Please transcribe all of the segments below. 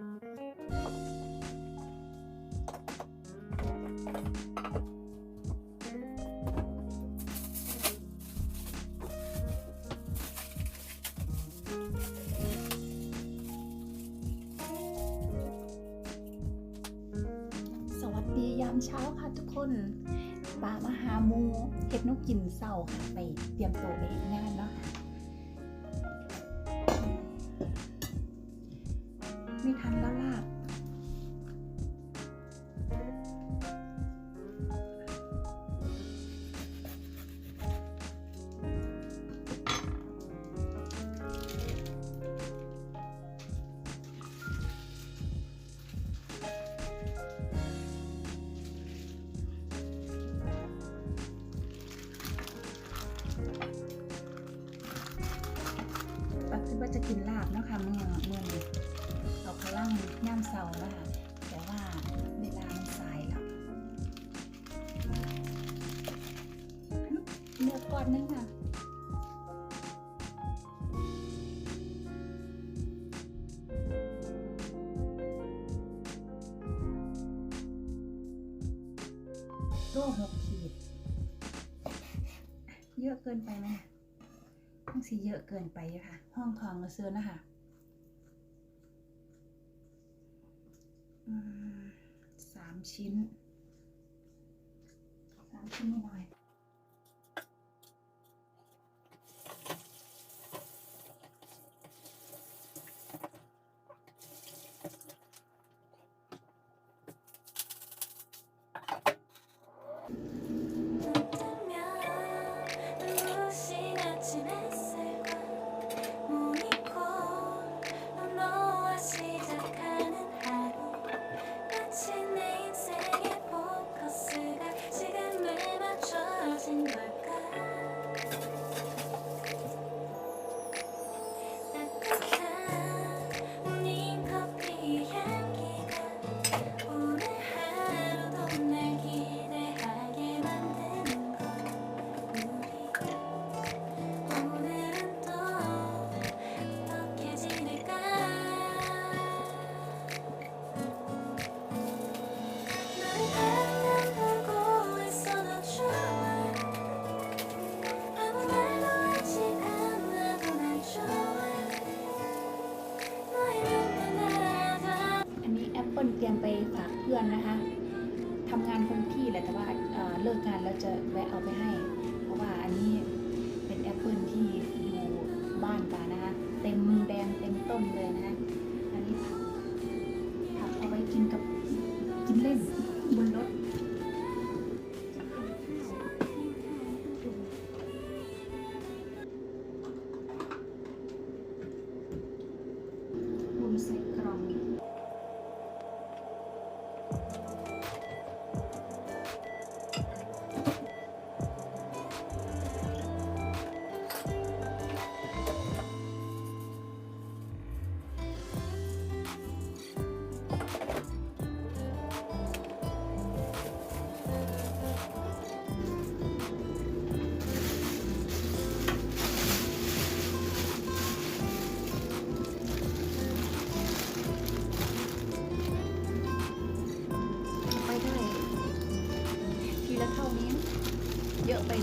สวัสดียามเช้าค่ะทุกคนปามาหาหมูเฮ็ดนกกินเศร้าค่ะ ไปเตรียมตัวไปเฮ็ดงานเนาะ ค่ะ แต่ว่าเวลามันสายแล้วเลือกก่อนนึงค่ะโลหกขีด เยอะเกินไปไหมเนี่ยทั้งสีเยอะเกินไปค่ะ ห้องทองเราซื้อนะคะอืมสาม ชิ้นสามชิ้นหน่อย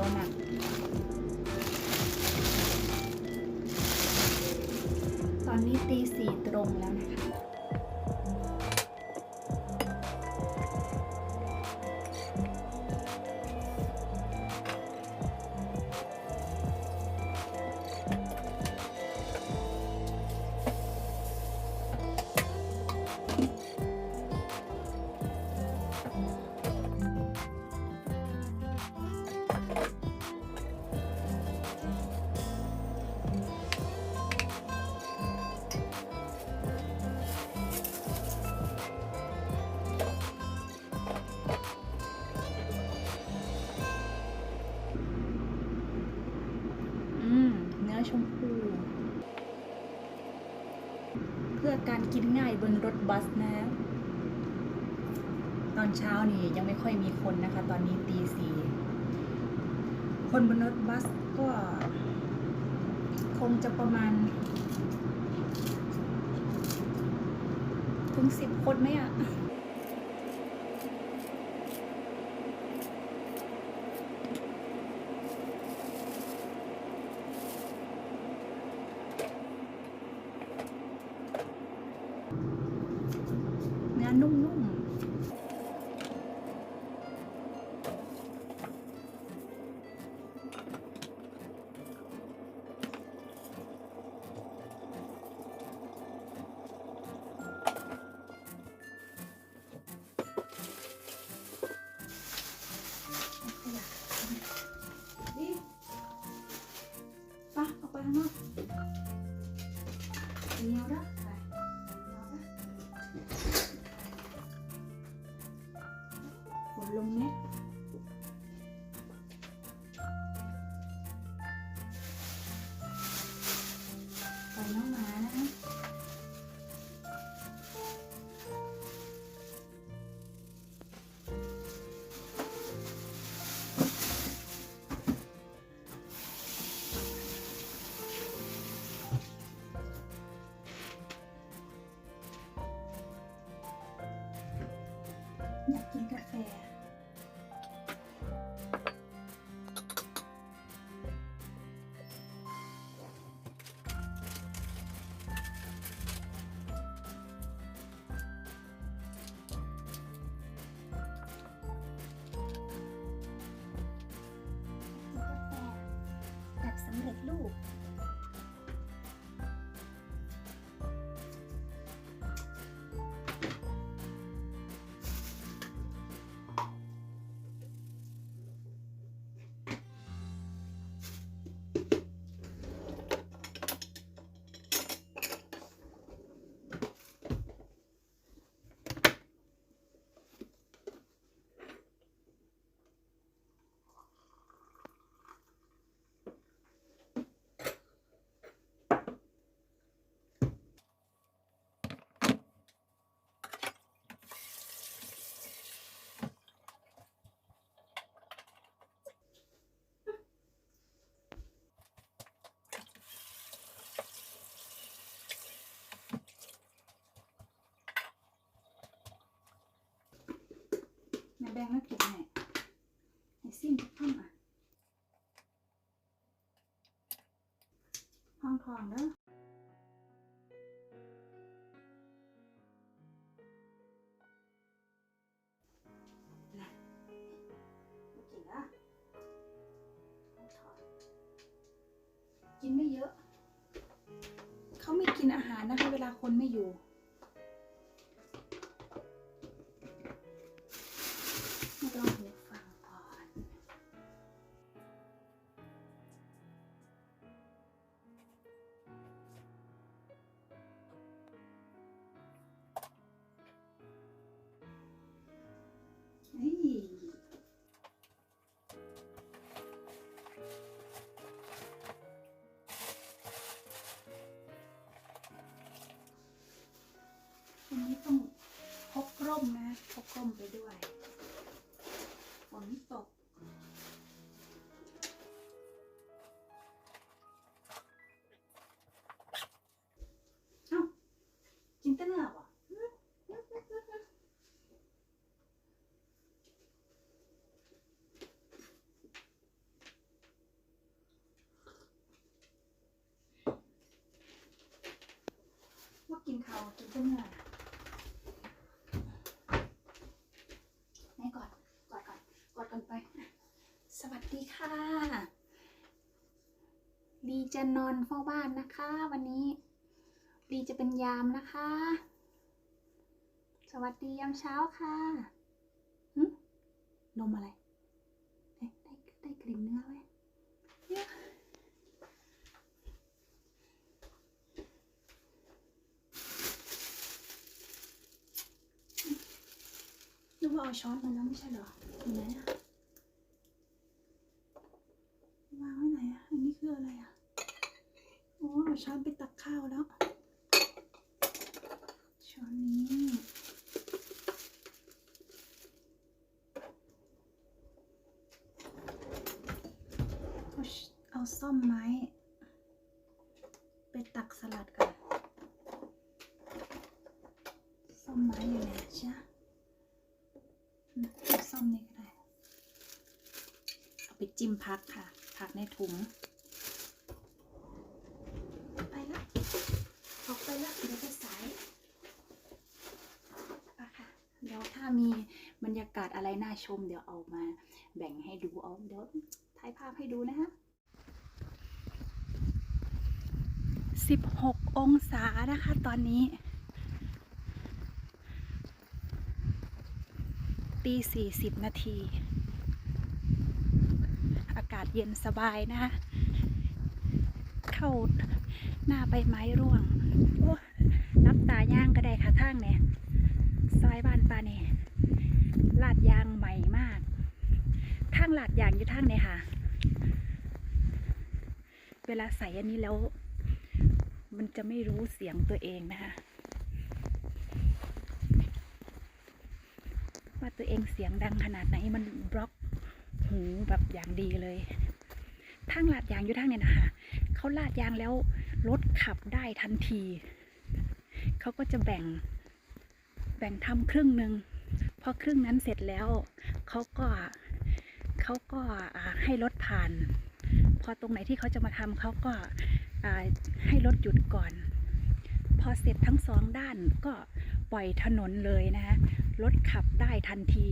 เชมพู เพื่อการกินง่ายบนรถบัสนะ ตอนเช้านี่ยังไม่ค่อยมีคนนะคะ ตอนนี้ตีสี่คนบนรถบัสก็ คงจะประมาณ ถึงสิบคนไหมอะ แม่แบงค์น่ากินไหนไอซิ่มห้องอะห้องทองเด้อะไม่กินองทองกินไม่เยอะ เขาไม่กินอาหารนะคะ เวลาคนไม่อยู่ อันนี้ต้องพกร่มนะพกร่มไป ว่ากินข้าวกินแตเนื้อไหนก่อนกอดก่อนกอดกันไป สวัสดีค่ะลีจะนอนเฝ้าบ้านนะคะ วันนี้ลีจะเป็นยามนะคะ สวัสดียามเช้าค่ะหึนมอะไรได้ได้ได้กลิ่นเนื้อไหมเนี่ยนึกว่า เอาช้อนมาแล้วไม่ใช่เหรออยู่ไหนอะวางไว้ไหนอะอันนี้คืออะไรอะโอ้เอาช้อนไปตักข้าวแล้ว ช้อนนี้เอาชเอาซ่อมไม้ ไปตักสลัดกัน ซ่ ซ่อมไม้อยู่ไหนจ๊ะอืมเอาซ่อมนี่ก็ได้ เอาไปจิ้ มพักค่ะพักในถุง ไปละออกไปละเดี๋ยวจะสายไปค่ะ เดี๋ยวถ้ามีบรรยากาศอะไรน่าชม เดี๋ยวเอามาแบ่งให้ดูเอาเดี๋ยวถ่ายภาพให้ดูนะคะ16 องศานะคะ ตอนนี้ ตี 40 นาทีอากาศเย็นสบายนะคะ เข้าหน้าใบไม้ร่วงโอ้รับตาย่างก็ได้ค่ะทางเนี่ยซอยบ้านปาเนี่ยลาดยางใหม่มากทางลาดยางอยู่ทางเนี่ยค่ะ เวลาใส่อันนี้แล้ว มันจะไม่รู้เสียงตัวเองนะคะว่าตัวเองเสียงดังขนาดไหนมันบล็อก หูแบบอย่างดีเลยทางลาดยางอยู่ทางเนี่ยนะคะเขาลาดยางแล้วรถขับได้ทันที เขาก็จะแบ่งแบ่งทำครึ่งหนึ่งพอครึ่งนั้นเสร็จแล้วเขาก็เขาก็ให้รถผ่าน พอตรงไหนที่เขาจะมาทำเขาก็ให้รถหยุดก่อน พอเสร็จทั้งสองด้านก็ปล่อยถนนเลยนะคะรถขับได้ทันที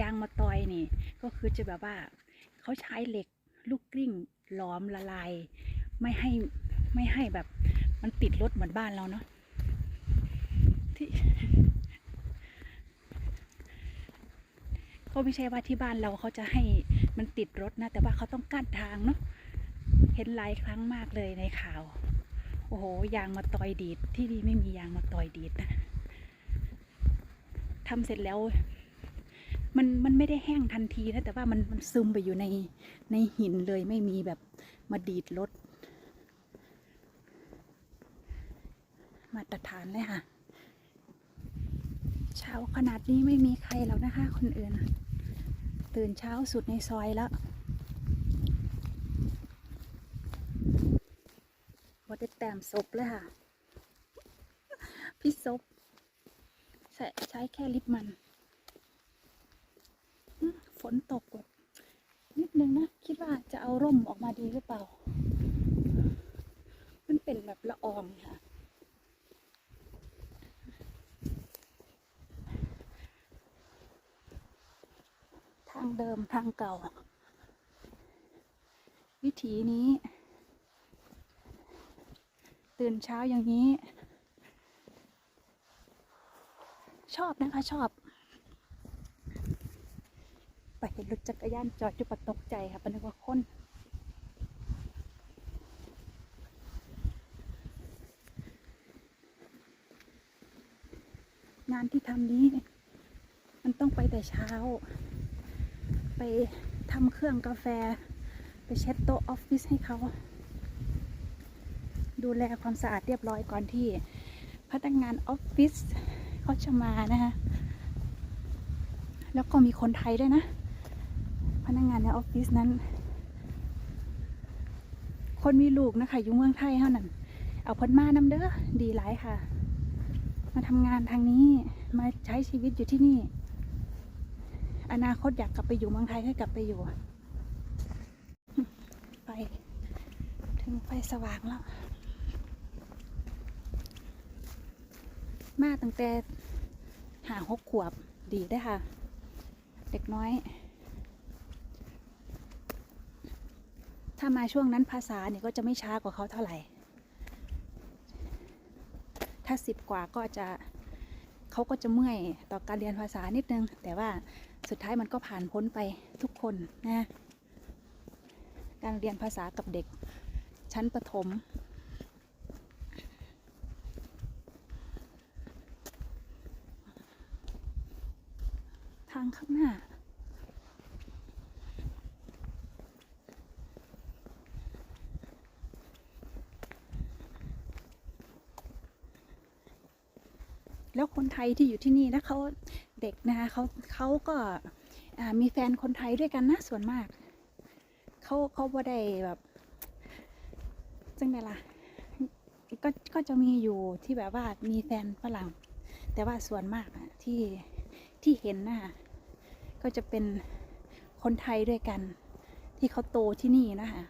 ยางมาตอยนี่ ก็คือจะแบบว่าเขาใช้เหล็กลูกกลิ้งล้อมละลาย ไม่ให้ไม่ให้แบบมันติดรถเหมือนบ้านเราเนาะที่ก็ไม่ใช่ว่าที่บ้านเราเขาจะให้มันติดรถนะ แต่ว่าเขาต้องกั้นทางเนาะเห็นหลายครั้งมากเลยในข่าว โอ้โหยางมาตอยดีดที่นี่ไม่มียางมาตอยดีดนะทำเสร็จแล้ว มันมันไม่ได้แห้งทันทีนะแต่ว่ามันมันซึมไปอยู่ในในหินเลยไม่มีแบบมาดีดรถมาตรฐานเลยค่ะ เช้าขนาดนี้ไม่มีใครแล้วนะคะ คนอื่น ตื่นเช้าสุดในซอยแล้วว่าจะแต้มศพเลยค่ะ พี่ศพใช้ใช้แค่ลิปมัน ฝนตกแบบนิดนึงนะ คิดว่าจะเอาร่มออกมาดีหรือเปล่า มันเป็นแบบละอองค่ะ ทางเดิมทางเก่า วิถีนี้ ตื่นเช้าอย่างนี้ ชอบนะคะชอบ ไปเห็นรถ จักรยานจอดอยู่ปะตกใจค่ะปนึกว่าคนงานที่ทำนี้ มันต้องไปแต่เช้า ไปทำเครื่องกาแฟ ไปเช็ดโต๊ะออฟฟิศให้เขา ดูแลความสะอาดเรียบร้อยก่อนที่ พนักงานออฟฟิศเขาจะมานะคะ แล้วก็มีคนไทยด้วยนะ นักงานในออฟฟิศนั้น คนมีลูกนะคะอยู่เมืองไทยเท่านั้น เอาพ้นมานำเด้อดีหลายค่ะ มาทำงานทางนี้มาใช้ชีวิตอยู่ที่นี่ อนาคตอยากกลับไปอยู่เมืองไทยให้กลับไปอยู่ ไปถึงไฟสว่างแล้ว มาตั้งแต่หาหกขวบดีได้ค่ะ เด็กน้อย ถ้ามาช่วงนั้นภาษาเนี่ยก็จะไม่ช้ากว่าเขาเท่าไหร่ ถ้าสิบกว่าก็จะเขาก็จะเมื่อยต่อการเรียนภาษานิดนึง แต่ว่าสุดท้ายมันก็ผ่านพ้นไปทุกคนนะการเรียนภาษากับเด็กชั้นประถม ทางข้างหน้า แล้วคนไท ยที่อยู่ที่นี่นะเขาเด็กนะคะเขาเขาก็มีแฟนคนไทยด้วยกันนะส่วนมากเขาเขาบ่ได้แบบจังไดล่ะก็ก็จะมีอยู่ที่แบบว่ามีแฟนฝรั่ง แต่ว่าส่วนมากที่ที่เห็นนะ่ะก็จะเป็นคนไทยด้วยกัน ที่เขาโตที่นี่นะคะ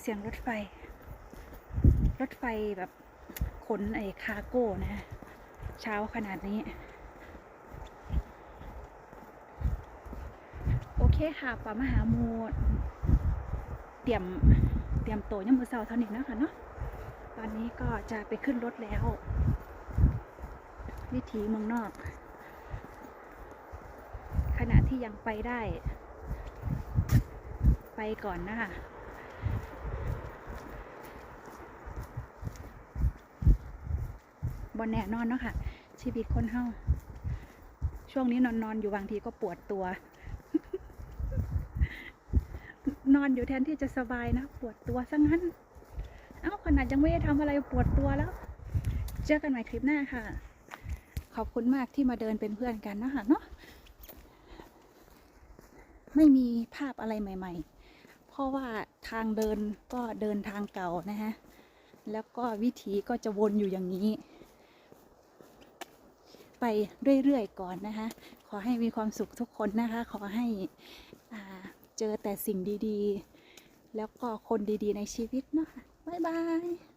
เสียงรถไฟ รถไฟแบบขนไอ้คาร์โก้นะ เช้าขนาดนี้ โอเคค่ะป่ามหาโมดเตรียมเตรียมโตยังมือเสาเท่านี้นะคะเนาะตอนนี้ก็จะไปขึ้นรถแล้ว วิถีเมืองนอก ขณะที่ยังไปได้ ไปก่อนนะคะ บนแน่นอนเนาะค่ะ ชีวิตคนเฮาช่วงนี้นอนนอนอยู่บางทีก็ปวดตัว นอนอยู่แทนที่จะสบายนะปวดตัวซะงั้น เอ้าขนาดยังไม่ได้ทำอะไรปวดตัวแล้ว เจอกันใหม่คลิปหน้าค่ะ ขอบคุณมากที่มาเดินเป็นเพื่อนกันนะคะเนาะไม่มีภาพอะไรใหม่ ๆ เพราะว่าทางเดินก็เดินทางเก่านะฮะ แล้วก็วิถีก็จะวนอยู่อย่างนี้ ไปเรื่อยๆก่อนนะคะ ขอให้มีความสุขทุกคนนะคะ ขอให้อ่าเจอแต่สิ่งดีๆ แล้วก็คนดีๆในชีวิตเนาะคะบ๊ายบาย